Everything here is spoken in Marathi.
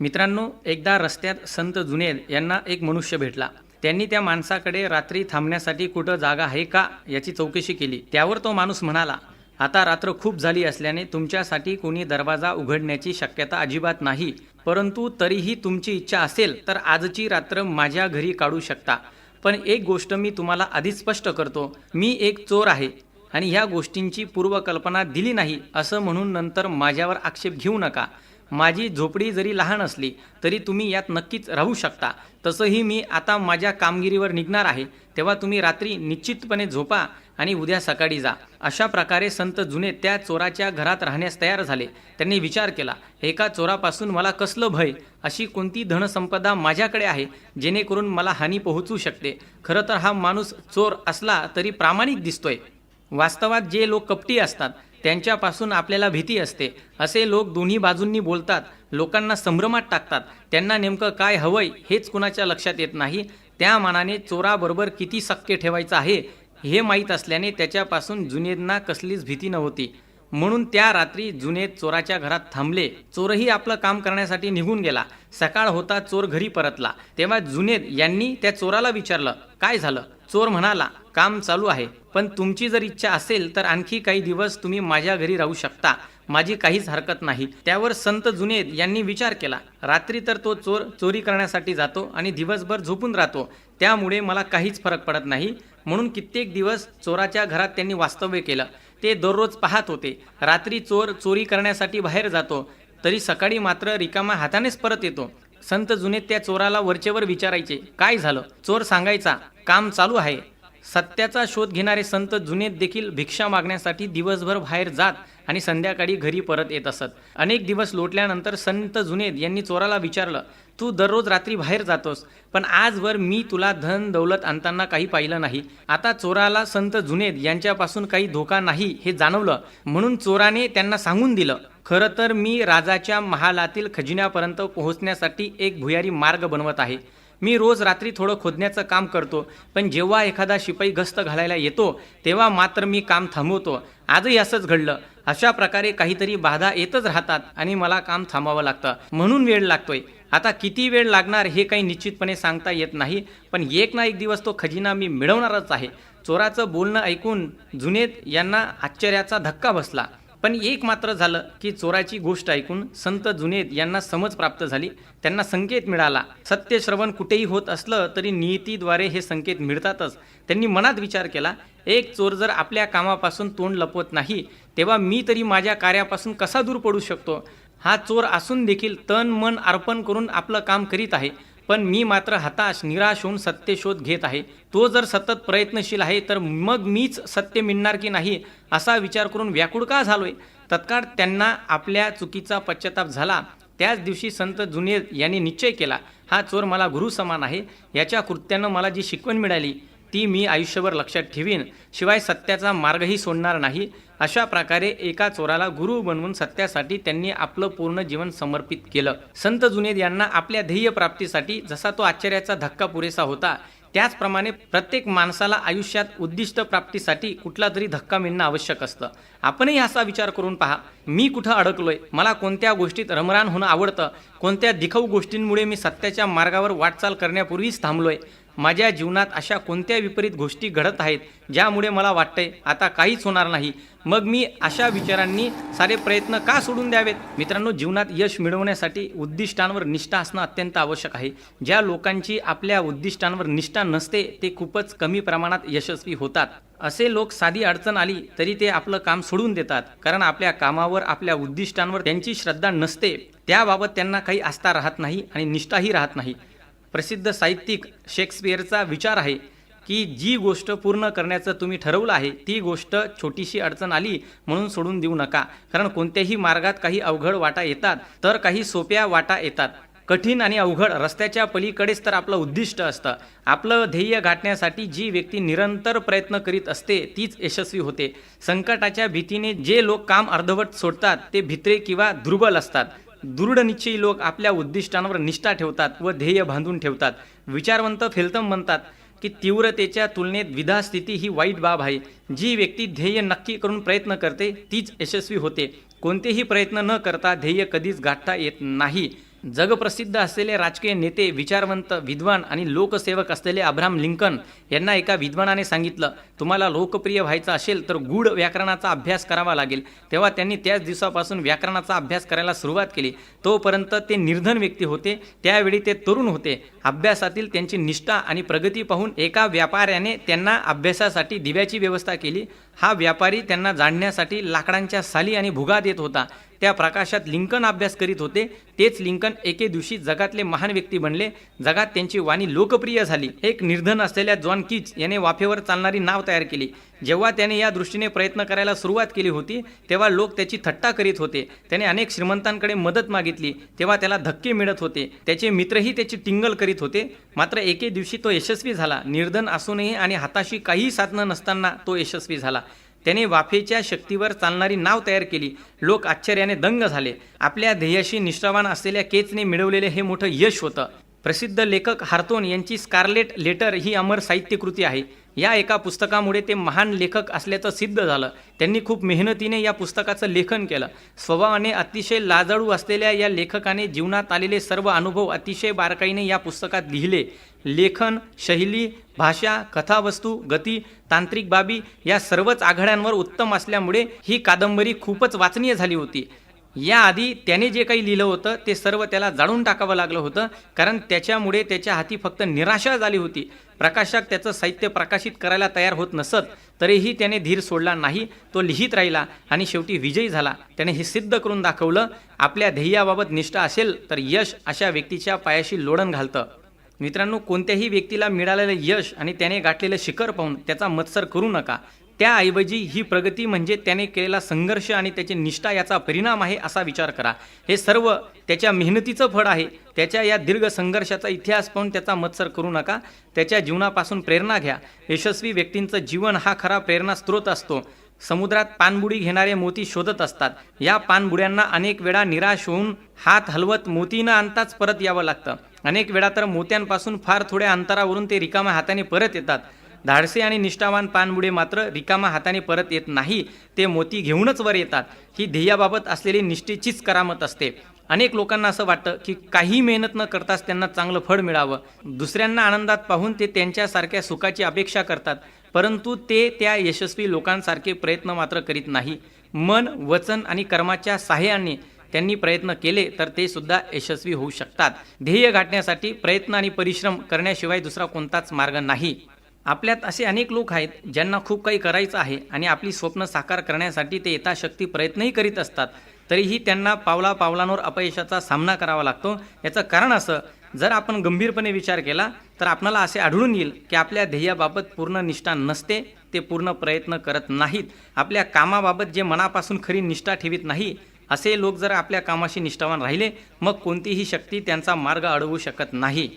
मित्रांनो एकदा रस्त्यात संत जुनेद यांना एक मनुष्य भेटला. त्यांनी त्या माणसाकडे रात्री थांबण्यासाठी कुठं जागा आहे का याची चौकशी केली. त्यावर तो माणूस म्हणाला आता रात्र खूप झाली असल्याने तुमच्यासाठी कोणी दरवाजा उघडण्याची शक्यता अजिबात नाही. परंतु तरीही तुमची इच्छा असेल तर आजची रात्र माझ्या घरी काढू शकता. पण एक गोष्ट मी तुम्हाला आधीच स्पष्ट करतो. मी एक चोर आहे आणि ह्या गोष्टींची पूर्वकल्पना दिली नाही असं म्हणून नंतर माझ्यावर आक्षेप घेऊ नका. माझी झोपडी जरी लहान असली तरी तुम्ही यात नक्कीच राहू शकता. तसंही मी आता माझ्या कामगिरीवर निघणार आहे तेव्हा तुम्ही रात्री निश्चितपणे झोपा आणि उद्या सकाळी जा. अशा प्रकारे संत जुने त्या चोराच्या घरात राहण्यास तयार झाले. त्यांनी विचार केला एका चोरापासून मला कसलं भय? अशी कोणती धनसंपदा माझ्याकडे आहे जेणेकरून मला हानी पोहोचू शकते? खरं तर हा माणूस चोर असला तरी प्रामाणिक दिसतोय. वास्तवात जे लोक कपटी असतात त्यांच्यापासून आपल्याला भीती असते. असे लोक दोन्ही बाजूंनी बोलतात. लोकांना संभ्रमात टाकतात. त्यांना नेमकं काय हवंय हेच कुणाच्या लक्षात येत नाही. त्या मानाने चोराबरोबर किती सक्के ठेवायचं आहे हे माहीत असल्याने त्याच्यापासून जुनेदना कसलीच भीती नव्हती. म्हणून त्या रात्री जुनेद चोराच्या घरात थांबले. चोरही आपलं काम करण्यासाठी निघून गेला. सकाळ होता चोर घरी परतला. तेव्हा जुनेद यांनी त्या चोराला विचारलं काय झालं? चोर म्हणाला काम चालू आहे. पण तुमची जर इच्छा असेल तर आणखी काही दिवस तुम्ही माझ्या घरी राहू शकता. माझी काहीच हरकत नाही. त्यावर संत जुनेद यांनी विचार केला. रात्री तर तो चोर चोरी करण्यासाठी जातो आणि दिवसभर झोपून राहतो. त्यामुळे मला काहीच फरक पडत नाही. म्हणून कित्येक दिवस चोराच्या घरात त्यांनी वास्तव्य केलं. ते दररोज पाहत होते. रात्री चोर चोरी करण्यासाठी बाहेर जातो. तरी सकाळी मात्र रिकामा हातानेच परत येतो. संत जुने त्या चोराला वरचेवर विचारायचे काय झालं चोर सांगायचा काम चालू आहे. सत्याचा शोध घेणारे संत जुनेत देखील भिक्षा मागण्यासाठी दिवसभर बाहेर जात आणि संध्याकाळी घरी परत येत असत. अनेक दिवस लोटल्यानंतर संत जुनेद यांनी चोराला विचारलं तू दररोज रात्री बाहेर जातोस पण आजवर मी तुला धन दौलत आणताना काही पाहिलं नाही. आता चोराला संत जुनेद यांच्यापासून काही धोका नाही हे जाणवलं म्हणून चोराने त्यांना सांगून दिलं खरं तर मी राजाच्या महालातील खजिन्यापर्यंत पोहोचण्यासाठी एक भुयारी मार्ग बनवत आहे. मी रोज रात्री थोडं खोदण्याचं काम करतो पण जेव्हा एखादा शिपाई गस्त घालायला येतो तेव्हा मात्र मी काम थांबवतो. आजही असंच घडलं. अशा प्रकारे काहीतरी बाधा येतच राहतात आणि मला काम थांबावं लागतं. म्हणून वेळ लागतोय. आता किती वेळ लागणार हे काही निश्चितपणे सांगता येत नाही पण एक ना एक दिवस तो खजिना मी मिळवणारच आहे. चोराचं बोलणं ऐकून जुनेद यांना आश्चर्याचा धक्का बसला. पण एक मात्र झालं की चोराची गोष्ट ऐकून संत जुनेद यांना समज प्राप्त झाली. त्यांना संकेत मिळाला. सत्य श्रवण कुठेही होत असलं तरी नियतीद्वारे हे संकेत मिळतातच. त्यांनी मनात विचार केला एक चोर जर आपल्या कामापासून तोंड लपवत नाही तेव्हा मी तरी माझ्या कार्यापासून कसा दूर पडू शकतो? हा चोर असून देखील तन मन अर्पण करून आपलं काम करीत आहे. पण मी मात्र हताश निराश होऊन सत्य शोध घेत आहे. तो जर सतत प्रयत्नशील आहे तर मग मीच सत्य मिळणार की नाही असा विचार करून व्याकुळ का झालोय? तत्काळ त्यांना आपल्या चुकीचा पश्चाताप झाला. त्याच दिवशी संत जुनेद यांनी निश्चय केला हा चोर मला गुरु समान आहे याच्या कृत्यानं मला जी शिकवण मिळाली ती मी आयुष्यभर लक्षात ठेवीन. शिवाय सत्याचा मार्गही सोडणार नाही. अशा प्रकारे एका चोराला गुरु बनवून सत्यासाठी त्यांनी आपलं पूर्ण जीवन समर्पित केलं. संत जुनेद यांना आपल्या ध्येय प्राप्तीसाठी जसा तो आश्चर्याचा धक्का पुरेसा होता त्याचप्रमाणे प्रत्येक माणसाला आयुष्यात उद्दिष्ट प्राप्तीसाठी कुठला तरी धक्का मिळणं आवश्यक असतं. आपणही असा विचार करून पहा मी कुठं अडकलोय? मला कोणत्या गोष्टीत रमरान होणं आवडतं? कोणत्या दिखाऊ गोष्टींमुळे मी सत्याच्या मार्गावर वाटचाल करण्यापूर्वीच थांबलोय? माझ्या जीवनात अशा कोणत्या विपरीत गोष्टी घडत आहेत ज्यामुळे मला वाटतंय आता काहीच होणार नाही? मग मी अशा विचारांनी सारे प्रयत्न का सोडून द्यावेत? मित्रांनो जीवनात यश मिळवण्यासाठी उद्दिष्टांवर निष्ठा असणं अत्यंत आवश्यक आहे. ज्या लोकांची आपल्या उद्दिष्टांवर निष्ठा नसते ते खूपच कमी प्रमाणात यशस्वी होतात. असे लोक साधी अडचण आली तरी ते आपलं काम सोडून देतात. कारण आपल्या कामावर आपल्या उद्दिष्टांवर त्यांची श्रद्धा नसते. त्याबाबत त्यांना काही आस्था राहत नाही आणि निष्ठाही राहत नाही. प्रसिद्ध साहित्यिक शेक्सपियरचा विचार आहे की जी गोष्ट पूर्ण करण्याचं तुम्ही ठरवलं आहे ती गोष्ट छोटीशी अडचण आली म्हणून सोडून देऊ नका. कारण कोणत्याही मार्गात काही अवघड वाटा येतात तर काही सोप्या वाटा येतात. कठीण आणि अवघड रस्त्याच्या पलीकडेच तर आपलं उद्दिष्ट असतं. आपलं ध्येय गाठण्यासाठी जी व्यक्ती निरंतर प्रयत्न करीत असते तीच यशस्वी होते. संकटाच्या भीतीने जे लोक काम अर्धवट सोडतात ते भित्रे किंवा दुर्बल असतात. दृढ निश्चयी लोक आपल्या उद्दिष्टांवर निष्ठा ठेवतात व ध्येय बांधून ठेवतात. विचारवंत फेलतम म्हणतात की तीव्रतेच्या तुलनेत विधा स्थिती ही वाईट बाब आहे. जी व्यक्ती ध्येय नक्की करून प्रयत्न करते तीच यशस्वी होते. कोणतेही प्रयत्न न करता ध्येय कधीच गाठता येत नाही. जगप्रसिद्ध असलेले राजकीय नेते विचारवंत विद्वान आणि लोकसेवक असलेले अब्राहम लिंकन यांना एका विद्वानाने सांगितलं तुम्हाला लोकप्रिय व्हायचं असेल तर गूढ व्याकरणाचा अभ्यास करावा लागेल. तेव्हा त्यांनी त्याच दिवसापासून व्याकरणाचा अभ्यास करायला सुरुवात केली. तोपर्यंत ते निर्धन व्यक्ती होते. त्यावेळी ते तरुण होते. अभ्यासातील त्यांची निष्ठा आणि प्रगती पाहून एका व्यापाऱ्याने त्यांना अभ्यासासाठी दिव्याची व्यवस्था केली. हा व्यापारी त्यांना जाणण्यासाठी लाकडांच्या साली आणि भुगा देत होता. त्या प्रकाशात लिंकन अभ्यास करीत होते. तेच लिंकन एके दिवशी जगातले महान व्यक्ती बनले. जगात त्यांची वाणी लोकप्रिय झाली. एक निर्धन असलेल्या जॉन कीच याने वाफेवर चालणारी नाव तयार केली. जेव्हा त्याने या दृष्टीने प्रयत्न करायला सुरुवात केली होती तेव्हा लोक त्याची थट्टा करीत होते. त्याने अनेक श्रीमंतांकडे मदत मागितली. तेव्हा त्याला धक्के मिळत होते. त्याचे मित्रही त्याची टिंगल करीत होते. मात्र एके दिवशी तो यशस्वी झाला. निर्धन असूनही आणि हाताशी काही साधनं नसताना तो यशस्वी झाला. त्याने वाफेच्या शक्तीवर चालणारी नाव तयार केली. लोक आश्चर्याने दंग झाले. आपल्या ध्येयाशी निष्ठावान असलेल्या केचने मिळवलेले हे मोठं यश होतं. प्रसिद्ध लेखक हार्तोन यांची स्कारलेट लेटर ही अमर साहित्यकृती आहे. या एका पुस्तकामुळे ते महान लेखक असल्याचं सिद्ध झालं. त्यांनी खूप मेहनतीने या पुस्तकाचं लेखन केलं. स्वभावाने अतिशय लाजाळू असलेल्या या लेखकाने जीवनात आलेले सर्व अनुभव अतिशय बारकाईने या पुस्तकात लिहिले. लेखन शैली भाषा कथावस्तू गती तांत्रिक बाबी या सर्वच आघाड्यांवर उत्तम असल्यामुळे ही कादंबरी खूपच वाचनीय झाली होती. याआधी त्याने जे काही लिहिलं होतं ते सर्व त्याला जाळून टाकावं लागलं होतं कारण त्याच्यामुळे त्याच्या हाती फक्त निराशा झाली होती. प्रकाशक त्याचं साहित्य प्रकाशित करायला तयार होत नसत तरीही त्याने धीर सोडला नाही तो लिहित राहिला आणि शेवटी विजयी झाला. त्याने हे सिद्ध करून दाखवलं आपल्या ध्येयाबाबत निष्ठा असेल तर यश अशा व्यक्तीच्या पायाशी लोडण घालतं. मित्रांनो कोणत्याही व्यक्तीला मिळालेलं यश आणि त्याने गाठलेलं शिखर पाहून त्याचा मत्सर करू नका. त्याऐवजी ही प्रगती म्हणजे त्याने केलेला संघर्ष आणि त्याची निष्ठा याचा परिणाम आहे असा विचार करा. हे सर्व त्याच्या मेहनतीचं फळ आहे. त्याच्या या दीर्घ संघर्षाचा इतिहास पाहून त्याचा मत्सर करू नका. त्याच्या जीवनापासून प्रेरणा घ्या. यशस्वी व्यक्तींचं जीवन हा खरा प्रेरणा स्रोत असतो. समुद्रात पाणबुडी घेणारे मोती शोधत असतात. या पाणबुड्यांना अनेक वेळा निराश होऊन हात हलवत मोती न आणताच परत यावं लागतं. अनेक वेळा तर मोत्यांपासून फार थोड्या अंतरावरून ते रिकाम्या हाताने परत येतात. धाडसे आणि निष्ठावान पानबुडे मात्र रिकामा हाताने परत येत नाही ते मोती घेऊनच वर येतात. ही ध्येयाबाबत असलेली निष्ठेचीच करामत असते. अनेक लोकांना असं वाटतं की काही मेहनत न करताच त्यांना चांगलं फळ मिळावं. दुसऱ्यांना आनंदात पाहून ते त्यांच्यासारख्या सुखाची अपेक्षा करतात परंतु ते त्या यशस्वी लोकांसारखे प्रयत्न मात्र करीत नाही. मन वचन आणि कर्माच्या सहाय्याने त्यांनी प्रयत्न केले तर ते सुद्धा यशस्वी होऊ शकतात. ध्येय गाठण्यासाठी प्रयत्न आणि परिश्रम करण्याशिवाय दुसरा कोणताच मार्ग नाही. आपल्यात असे अनेक लोक आहेत ज्यांना खूप काही करायचं आहे आणि आपली स्वप्न साकार करण्यासाठी ते यथाशक्ती प्रयत्नही करीत असतात. तरीही त्यांना पावला पावलांवर अपयशाचा सामना करावा लागतो. याचं कारण असं जर आपण गंभीरपणे विचार केला तर आपणाला असे आढळून येईल की आपल्या ध्येयाबाबत पूर्ण निष्ठा नसते ते पूर्ण प्रयत्न करत नाहीत. आपल्या कामाबाबत जे मनापासून खरी निष्ठा ठेवीत नाही असे लोक जर आपल्या कामाशी निष्ठावान राहिले मग कोणतीही शक्ती त्यांचा मार्ग अडवू शकत नाही.